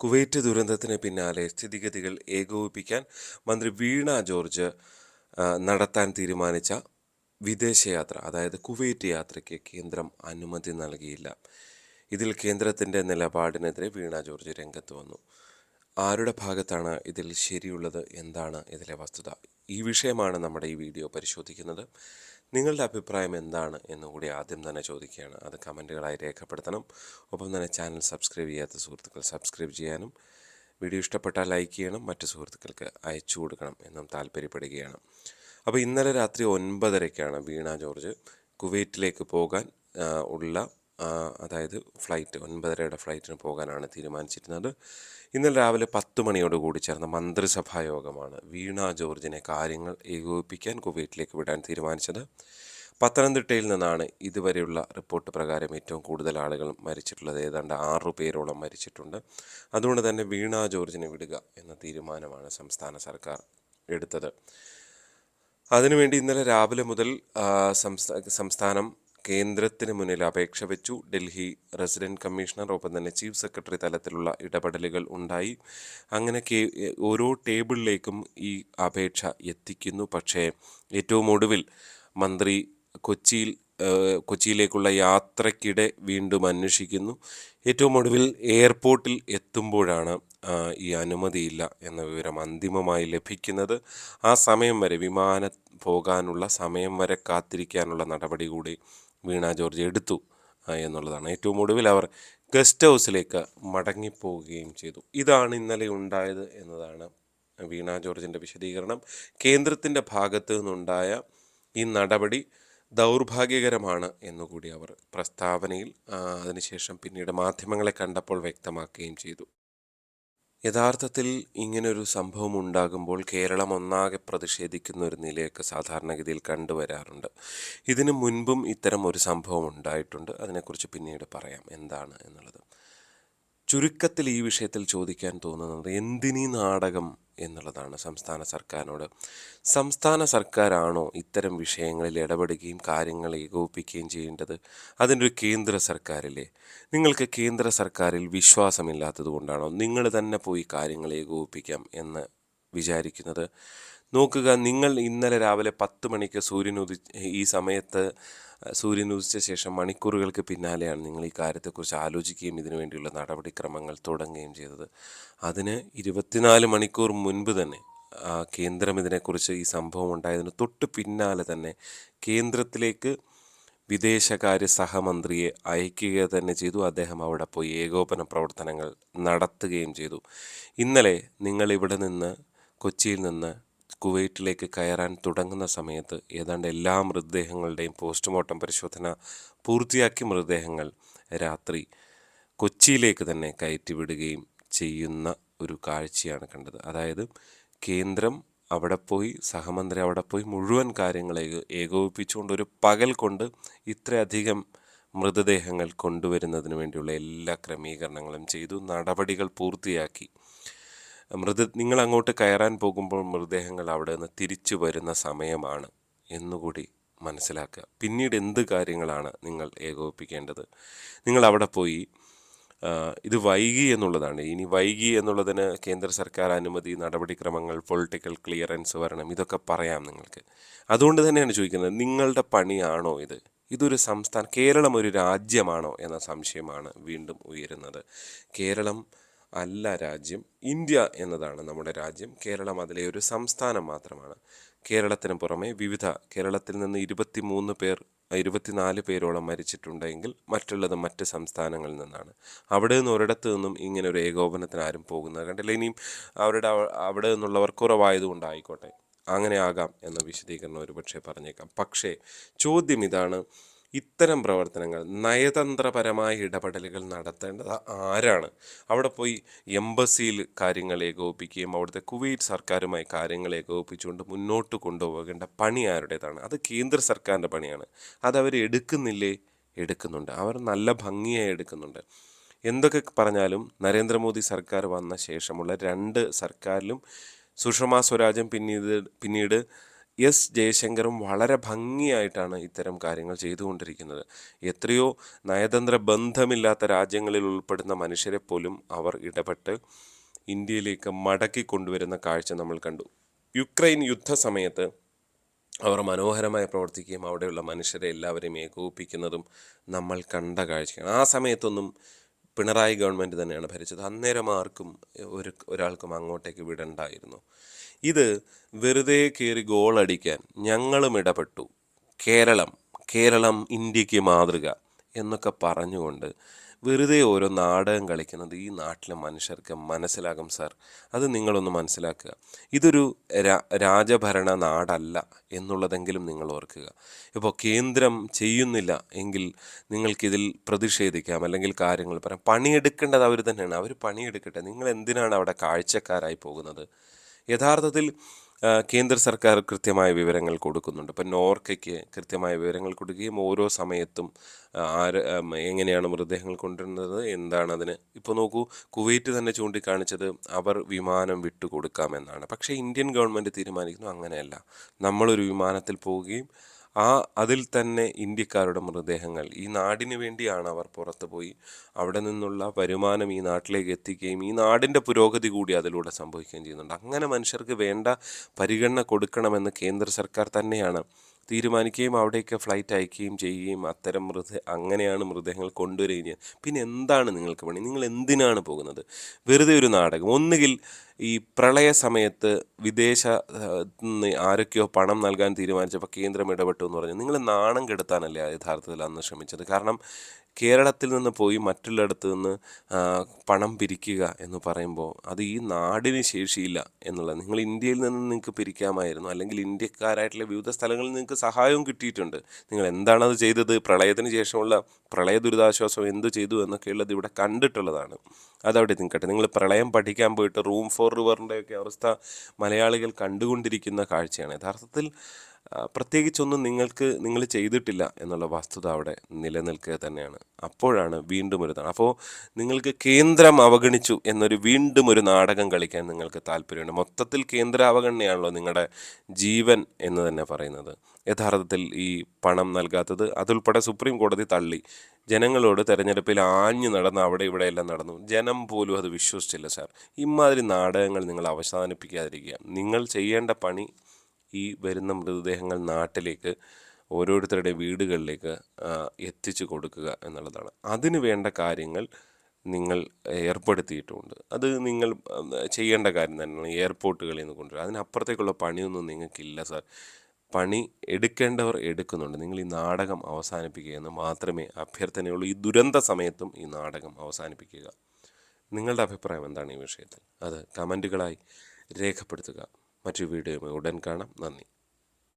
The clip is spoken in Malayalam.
കുവൈറ്റ് ദുരന്തത്തിന് പിന്നാലെ സ്ഥിതിഗതികൾ ഏകോപിപ്പിക്കാൻ മന്ത്രി വീണ ജോർജ് നടത്താൻ തീരുമാനിച്ച വിദേശയാത്ര അതായത് കുവൈറ്റ് യാത്രയ്ക്ക് കേന്ദ്രം അനുമതി നൽകിയില്ല. ഇതിൽ കേന്ദ്രത്തിന്റെ നിലപാടിനെതിരെ വീണ ജോർജ് രംഗത്ത് വന്നു. ആരുടെ ഭാഗത്താണ് ഇതിൽ ശരിയുള്ളത്? എന്താണ് ഇതിലെ വസ്തുത? ഈ വിഷയമാണ് നമ്മുടെ ഈ വീഡിയോ പരിശോധിക്കുന്നത്. നിങ്ങളുടെ അഭിപ്രായം എന്താണ് എന്നുകൂടി ആദ്യം തന്നെ ചോദിക്കുകയാണ്. അത് കമന്റുകളായി രേഖപ്പെടുത്തണം. ഒപ്പം തന്നെ ചാനൽ സബ്സ്ക്രൈബ് ചെയ്യാത്ത സുഹൃത്തുക്കൾ സബ്സ്ക്രൈബ് ചെയ്യാനും വീഡിയോ ഇഷ്ടപ്പെട്ടാൽ ലൈക്ക് ചെയ്യണം മറ്റ് സുഹൃത്തുക്കൾക്ക് അയച്ചു കൊടുക്കണം എന്നും താല്പര്യപ്പെടുകയാണ്. അപ്പോൾ ഇന്നലെ രാത്രി ഒൻപതരയ്ക്കാണ് വീണ ജോർജ് കുവൈറ്റിലേക്ക് പോകാൻ ഉള്ള അതായത് ഫ്ലൈറ്റ് ഒൻപതരയുടെ ഫ്ലൈറ്റിന് പോകാനാണ് തീരുമാനിച്ചിരുന്നത്. ഇന്നലെ രാവിലെ പത്ത് മണിയോടുകൂടി ചേർന്ന മന്ത്രിസഭാ യോഗമാണ് വീണ ജോർജിനെ കാര്യങ്ങൾ ഏകോപിപ്പിക്കാൻ കുവൈറ്റിലേക്ക് വിടാൻ തീരുമാനിച്ചത്. പത്തനംതിട്ടയിൽ നിന്നാണ് ഇതുവരെയുള്ള റിപ്പോർട്ട് പ്രകാരം ഏറ്റവും കൂടുതൽ ആളുകൾ മരിച്ചിട്ടുള്ളത്. ഏതാണ്ട് ആറു പേരോളം മരിച്ചിട്ടുണ്ട്. അതുകൊണ്ട് തന്നെ വീണ ജോർജിനെ വിടുക എന്ന തീരുമാനമാണ് സംസ്ഥാന സർക്കാർ എടുത്തത്. അതിനുവേണ്ടി ഇന്നലെ രാവിലെ മുതൽ സംസ്ഥാനം കേന്ദ്രത്തിന് മുന്നിൽ അപേക്ഷ വെച്ചു. ഡൽഹി റെസിഡന്റ് കമ്മീഷണർ ഒപ്പം തന്നെ ചീഫ് സെക്രട്ടറി തലത്തിലുള്ള ഇടപെടലുകൾ ഉണ്ടായി. അങ്ങനെ കേ ഓരോ ടേബിളിലേക്കും ഈ അപേക്ഷ എത്തിക്കുന്നു. പക്ഷേ ഏറ്റവും ഒടുവിൽ മന്ത്രി കൊച്ചിയിൽ കൊച്ചിയിലേക്കുള്ള യാത്രക്കിടെ വീണ്ടും അന്വേഷിക്കുന്നു. ഏറ്റവും ഒടുവിൽ എയർപോർട്ടിൽ എത്തുമ്പോഴാണ് ഈ അനുമതിയില്ല എന്ന വിവരം അന്തിമമായി ലഭിക്കുന്നത്. ആ സമയം വരെ വിമാന പോകാനുള്ള സമയം വരെ കാത്തിരിക്കാനുള്ള നടപടി കൂടി വീണ ജോർജ് എടുത്തു എന്നുള്ളതാണ്. ഏറ്റവും ഒടുവിൽ അവർ ഗസ്റ്റ് ഹൗസിലേക്ക് മടങ്ങിപ്പോവുകയും ചെയ്തു. ഇതാണ് ഇന്നലെ ഉണ്ടായത് എന്നതാണ് വീണ ജോർജിന്റെ വിശദീകരണം. കേന്ദ്രത്തിന്റെ ഭാഗത്തു നിന്നുണ്ടായ ഈ നടപടി ദൗർഭാഗ്യകരമാണ് എന്നുകൂടി അവർ പ്രസ്താവനയിൽ അതിനുശേഷം പിന്നീട് മാധ്യമങ്ങളെ കണ്ടപ്പോൾ വ്യക്തമാക്കുകയും ചെയ്തു. യഥാർത്ഥത്തിൽ ഇങ്ങനൊരു സംഭവം ഉണ്ടാകുമ്പോൾ കേരളം ഒന്നാകെ പ്രതിഷേധിക്കുന്ന ഒരു നിലയൊക്കെ സാധാരണഗതിയിൽ കണ്ടുവരാറുണ്ട്. ഇതിനു മുൻപും ഇത്തരം ഒരു സംഭവം ഉണ്ടായിട്ടുണ്ട്. അതിനെക്കുറിച്ച് പിന്നീട് പറയാം. എന്താണ് എന്നുള്ളത്. ചുരുക്കത്തിൽ ഈ വിഷയത്തിൽ ചോദിക്കാൻ തോന്നുന്നത് എന്തിനീ നാടകം എന്നുള്ളതാണ് സംസ്ഥാന സർക്കാരിനോട്. സംസ്ഥാന സർക്കാരാണോ ഇത്തരം വിഷയങ്ങളിൽ ഇടപെടുകയും കാര്യങ്ങൾ ഏകോപിപ്പിക്കുകയും ചെയ്യേണ്ടത്? അതിന്റെ ഒരു കേന്ദ്ര സർക്കാരില്ലേ? നിങ്ങൾക്ക് കേന്ദ്ര സർക്കാരിൽ വിശ്വാസമില്ലാത്തത് കൊണ്ടാണോ നിങ്ങൾ തന്നെ പോയി കാര്യങ്ങൾ ഏകോപിപ്പിക്കാം എന്ന് വിചാരിക്കുന്നത്? നോക്കുക നിങ്ങൾ ഇന്നലെ രാവിലെ പത്ത് മണിക്ക് സൂര്യൻ ഉദി ഈ സമയത്ത് സൂര്യൻ ഉദിച്ച ശേഷം മണിക്കൂറുകൾക്ക് പിന്നാലെയാണ് നിങ്ങൾ ഈ കാര്യത്തെക്കുറിച്ച് ആലോചിക്കുകയും ഇതിനു വേണ്ടിയുള്ള നടപടിക്രമങ്ങൾ തുടങ്ങുകയും ചെയ്തത്. അതിന് ഇരുപത്തിനാല് മണിക്കൂർ മുൻപ് തന്നെ കേന്ദ്രം ഇതിനെക്കുറിച്ച് ഈ സംഭവം ഉണ്ടായതിന് തൊട്ട് പിന്നാലെ തന്നെ കേന്ദ്രത്തിലേക്ക് വിദേശകാര്യ സഹമന്ത്രിയെ അയക്കുക തന്നെ ചെയ്തു. അദ്ദേഹം അവിടെ പോയി ഏകോപന പ്രവർത്തനങ്ങൾ നടത്തുകയും ചെയ്തു. ഇന്നലെ നിങ്ങൾ ഇവിടെ നിന്ന് കൊച്ചിയിൽ നിന്ന് കുവൈറ്റിലേക്ക് കയറാൻ തുടങ്ങുന്ന സമയത്ത് ഏതാണ്ട് എല്ലാ മൃതദേഹങ്ങളുടെയും പോസ്റ്റ്മോർട്ടം പരിശോധന പൂർത്തിയാക്കിയ മൃതദേഹങ്ങൾ രാത്രി കൊച്ചിയിലേക്ക് തന്നെ കയറ്റിവിടുകയും ചെയ്യുന്ന ഒരു കാഴ്ചയാണ് കണ്ടത്. അതായത് കേന്ദ്രം അവിടെ പോയി സഹമന്ത്രി അവിടെ പോയി മുഴുവൻ കാര്യങ്ങളെ ഏകോപിപ്പിച്ചുകൊണ്ട് ഒരു പകൽ കൊണ്ട് ഇത്രയധികം മൃതദേഹങ്ങൾ കൊണ്ടുവരുന്നതിന് വേണ്ടിയുള്ള എല്ലാ ക്രമീകരണങ്ങളും ചെയ്തു നടപടികൾ പൂർത്തിയാക്കി. മൃത നിങ്ങൾ അങ്ങോട്ട് കയറാൻ പോകുമ്പോൾ മൃതദേഹങ്ങൾ അവിടെ നിന്ന് തിരിച്ചു വരുന്ന സമയമാണ് എന്നുകൂടി മനസ്സിലാക്കുക. പിന്നീട് എന്ത് കാര്യങ്ങളാണ് നിങ്ങൾ ഏകോപിപ്പിക്കേണ്ടത്? നിങ്ങൾ അവിടെ പോയി ഇത് വൈകി എന്നുള്ളതാണ്. ഇനി വൈകി എന്നുള്ളതിന് കേന്ദ്ര സർക്കാർ അനുമതി നടപടിക്രമങ്ങൾ പൊളിറ്റിക്കൽ ക്ലിയറൻസ് വരണം ഇതൊക്കെ പറയാം നിങ്ങൾക്ക്. അതുകൊണ്ട് തന്നെയാണ് ചോദിക്കുന്നത് നിങ്ങളുടെ പണിയാണോ ഇത്? ഇതൊരു സംസ്ഥാനം കേരളം ഒരു രാജ്യമാണോ എന്ന സംശയമാണ് വീണ്ടും ഉയരുന്നത്. കേരളം അല്ല രാജ്യം ഇന്ത്യ എന്നതാണ് നമ്മുടെ രാജ്യം. കേരളം അതിലെ ഒരു സംസ്ഥാനം മാത്രമാണ്. കേരളത്തിന് പുറമെ വിവിധ കേരളത്തിൽ നിന്ന് ഇരുപത്തി മൂന്ന് പേർ ഇരുപത്തിനാല് പേരോളം മരിച്ചിട്ടുണ്ടെങ്കിൽ മറ്റുള്ളത് മറ്റ് സംസ്ഥാനങ്ങളിൽ നിന്നാണ്. അവിടെ നിന്ന് ഒരിടത്ത് നിന്നും ഇങ്ങനെ ഒരു ഏകോപനത്തിന് ആരും പോകുന്നത് കണ്ടില്ല. ഇനിയും അവരുടെ അവ- അവിടെ നിന്നുള്ളവർ കുറവായതുകൊണ്ടായിക്കോട്ടെ. അങ്ങനെ ആകാം എന്ന വിശദീകരണം ഒരുപക്ഷെ പറഞ്ഞേക്കാം. പക്ഷേ ചോദ്യം ഇതാണ്. ഇത്തരം പ്രവർത്തനങ്ങൾ നയതന്ത്രപരമായ ഇടപെടലുകൾ നടത്തേണ്ടത് ആരാണ്? അവിടെ പോയി എംബസിയിൽ കാര്യങ്ങൾ ഏകോപിക്കുകയും അവിടുത്തെ കുവൈറ്റ് സർക്കാരുമായി കാര്യങ്ങൾ ഏകോപിപ്പിച്ചുകൊണ്ട് മുന്നോട്ട് കൊണ്ടുപോകേണ്ട പണി ആരുടേതാണ്? അത് കേന്ദ്ര സർക്കാരിന്റെ പണിയാണ്. അത് അവർ എടുക്കുന്നില്ലേ? എടുക്കുന്നുണ്ട്. അവർ നല്ല ഭംഗിയായി എടുക്കുന്നുണ്ട്. എന്തൊക്കെ പറഞ്ഞാലും നരേന്ദ്രമോദി സർക്കാർ വന്ന ശേഷമുള്ള രണ്ട് സർക്കാരിലും സുഷമ സ്വരാജും പിന്നീട് പിന്നീട് എസ് ജയശങ്കറും വളരെ ഭംഗിയായിട്ടാണ് ഇത്തരം കാര്യങ്ങൾ ചെയ്തുകൊണ്ടിരിക്കുന്നത്. എത്രയോ നയതന്ത്ര ബന്ധമില്ലാത്ത രാജ്യങ്ങളിൽ ഉൾപ്പെടുന്ന മനുഷ്യരെ പോലും അവർ ഇടപെട്ട് ഇന്ത്യയിലേക്ക് മടക്കി കൊണ്ടുവരുന്ന കാഴ്ച നമ്മൾ കണ്ടു. യുക്രൈൻ യുദ്ധ സമയത്ത് അവർ മനോഹരമായി പ്രവർത്തിക്കുകയും അവിടെയുള്ള മനുഷ്യരെ എല്ലാവരെയും ഏകോപിപ്പിക്കുന്നതും നമ്മൾ കണ്ട കാഴ്ചയാണ്. ആ സമയത്തൊന്നും പിണറായി ഗവൺമെന്റ് തന്നെയാണ് ഭരിച്ചത്. അന്നേരം ആർക്കും ഒരു ഒരാൾക്കും അങ്ങോട്ടേക്ക് വിടണ്ടായിരുന്നു. ഇത് വെറുതെ കയറി ഗോളടിക്കാൻ ഞങ്ങളും ഇടപെട്ടു. കേരളം കേരളം ഇന്ത്യയ്ക്ക് മാതൃക എന്നൊക്കെ പറഞ്ഞുകൊണ്ട് വെറുതെ ഓരോ നാടകം കളിക്കുന്നത് ഈ നാട്ടിലെ മനുഷ്യർക്ക് മനസ്സിലാകും സാർ. അത് നിങ്ങളൊന്ന് മനസ്സിലാക്കുക. ഇതൊരു രാജഭരണ നാടല്ല എന്നുള്ളതെങ്കിലും നിങ്ങൾ ഓർക്കുക. ഇപ്പോൾ കേന്ദ്രം ചെയ്യുന്നില്ല എങ്കിൽ നിങ്ങൾക്കിതിൽ പ്രതിഷേധിക്കാം അല്ലെങ്കിൽ കാര്യങ്ങൾ പറയാം. പണിയെടുക്കേണ്ടത് അവർ തന്നെയാണ്. അവർ പണിയെടുക്കട്ടെ. നിങ്ങൾ എന്തിനാണ് അവിടെ കാഴ്ചക്കാരായി പോകുന്നത്? യഥാർത്ഥത്തിൽ കേന്ദ്ര സർക്കാർ കൃത്യമായ വിവരങ്ങൾ കൊടുക്കുന്നുണ്ട്. ഇപ്പം നോർക്കയ്ക്ക് കൃത്യമായ വിവരങ്ങൾ കൊടുക്കുകയും ഓരോ സമയത്തും ആര് എങ്ങനെയാണ് മൃതദേഹങ്ങൾ കൊണ്ടുവരുന്നത് എന്താണ് അതിന് ഇപ്പോൾ നോക്കൂ കുവൈറ്റ് തന്നെ ചൂണ്ടിക്കാണിച്ചത് അവർ വിമാനം വിട്ടുകൊടുക്കാമെന്നാണ് പക്ഷേ ഇന്ത്യൻ ഗവൺമെന്റ് തീരുമാനിക്കുന്നു അങ്ങനെയല്ല. നമ്മളൊരു വിമാനത്തിൽ പോവുകയും ആ അതിൽ തന്നെ ഇന്ത്യക്കാരുടെ മൃതദേഹങ്ങൾ. ഈ നാടിന് വേണ്ടിയാണ് അവർ പുറത്തു പോയി. അവിടെ നിന്നുള്ള വരുമാനം ഈ നാട്ടിലേക്ക് എത്തിക്കുകയും ഈ നാടിന്റെ പുരോഗതി കൂടി അതിലൂടെ സംഭവിക്കുകയും ചെയ്യുന്നുണ്ട്. അങ്ങനെ മനുഷ്യർക്ക് വേണ്ട പരിഗണന കൊടുക്കണമെന്ന് കേന്ദ്ര സർക്കാർ തന്നെയാണ് തീരുമാനിക്കുകയും അവിടേക്ക് ഫ്ലൈറ്റ് അയക്കുകയും ചെയ്യുകയും അത്തരം മൃത അങ്ങനെയാണ് മൃതദേഹങ്ങൾ കൊണ്ടുവരികയും പിന്നെ എന്താണ് നിങ്ങൾക്ക് പണി? നിങ്ങൾ എന്തിനാണ് പോകുന്നത്? വെറുതെ ഒരു നാടകം. ഒന്നുകിൽ ഈ പ്രളയ സമയത്ത് വിദേശ ആരൊക്കെയോ പണം നൽകാൻ തീരുമാനിച്ചപ്പോൾ കേന്ദ്രം ഇടപെട്ടു എന്ന് പറഞ്ഞു. നിങ്ങൾ നാണം കെടുത്താനല്ലേ യഥാർത്ഥത്തിൽ അന്ന് ശ്രമിച്ചത്? കാരണം കേരളത്തിൽ നിന്ന് പോയി മറ്റുള്ളിടത്ത് നിന്ന് പണം പിരിക്കുക എന്ന് പറയുമ്പോൾ അത് ഈ നാടിന് ശേഷിയില്ല എന്നുള്ളത്. നിങ്ങൾ ഇന്ത്യയിൽ നിന്ന് നിങ്ങൾക്ക് പിരിക്കാമായിരുന്നു. അല്ലെങ്കിൽ ഇന്ത്യക്കാരായിട്ടുള്ള വിവിധ സ്ഥലങ്ങളിൽ നിങ്ങൾക്ക് സഹായവും കിട്ടിയിട്ടുണ്ട്. നിങ്ങൾ എന്താണ് അത് ചെയ്തത്? പ്രളയത്തിന് ശേഷമുള്ള പ്രളയ ദുരിതാശ്വാസം എന്ത് ചെയ്തു എന്നൊക്കെയുള്ളത് ഇവിടെ കണ്ടിട്ടുള്ളതാണ്. അതവിടെ നിൽക്കട്ടെ. നിങ്ങൾ പ്രളയം പഠിക്കാൻ പോയിട്ട് റൂം ഫോർ റിവറിന്റെയൊക്കെ അവസ്ഥ മലയാളികൾ കണ്ടുകൊണ്ടിരിക്കുന്ന കാഴ്ചയാണ്. യഥാർത്ഥത്തിൽ പ്രത്യേകിച്ചൊന്നും നിങ്ങൾക്ക് നിങ്ങൾ ചെയ്തിട്ടില്ല എന്നുള്ള വസ്തുത അവിടെ നിലനിൽക്കുക തന്നെയാണ്. അപ്പോഴാണ് വീണ്ടും ഒരു അപ്പോൾ നിങ്ങൾക്ക് കേന്ദ്രം അവഗണിച്ചു എന്നൊരു വീണ്ടും ഒരു നാടകം കളിക്കാൻ നിങ്ങൾക്ക് താല്പര്യമുണ്ട്. മൊത്തത്തിൽ കേന്ദ്ര അവഗണനയാണല്ലോ നിങ്ങളുടെ ജീവൻ എന്ന് തന്നെ പറയുന്നത്. യഥാർത്ഥത്തിൽ ഈ പണം നൽകാത്തത് അതുൾപ്പെടെ സുപ്രീം കോടതി തള്ളി. ജനങ്ങളോട് തെരഞ്ഞെടുപ്പിൽ ആഞ്ഞു നടന്ന് അവിടെ ഇവിടെ എല്ലാം നടന്നു. ജനം പോലും അത് വിശ്വസിച്ചില്ല സാർ. ഇമാതിരി നാടകങ്ങൾ നിങ്ങൾ അവസാനിപ്പിക്കാതിരിക്കുക. നിങ്ങൾ ചെയ്യേണ്ട പണി ഈ വരുന്ന മൃതദേഹങ്ങൾ നാട്ടിലേക്ക് ഓരോരുത്തരുടെ വീടുകളിലേക്ക് എത്തിച്ചു കൊടുക്കുക എന്നുള്ളതാണ്. അതിന് വേണ്ട കാര്യങ്ങൾ നിങ്ങൾ ഏർപ്പെടുത്തിയിട്ടുണ്ട്. അത് നിങ്ങൾ ചെയ്യേണ്ട കാര്യം തന്നെയാണ് എയർപോർട്ടുകളിൽ നിന്ന് കൊണ്ടുവരിക. അതിനപ്പുറത്തേക്കുള്ള പണിയൊന്നും നിങ്ങൾക്കില്ല സാർ. പണി എടുക്കേണ്ടവർ എടുക്കുന്നുണ്ട്. നിങ്ങൾ ഈ നാടകം അവസാനിപ്പിക്കുക എന്ന് മാത്രമേ അഭ്യർത്ഥനയുള്ളൂ. ഈ ദുരന്ത സമയത്തും ഈ നാടകം അവസാനിപ്പിക്കുക. നിങ്ങളുടെ അഭിപ്രായം എന്താണ് ഈ വിഷയത്തിൽ? അത് കമന്റുകളായി രേഖപ്പെടുത്തുക. മറ്റൊരു വീഡിയോയുമായി ഉടൻ കാണാം. നന്ദി.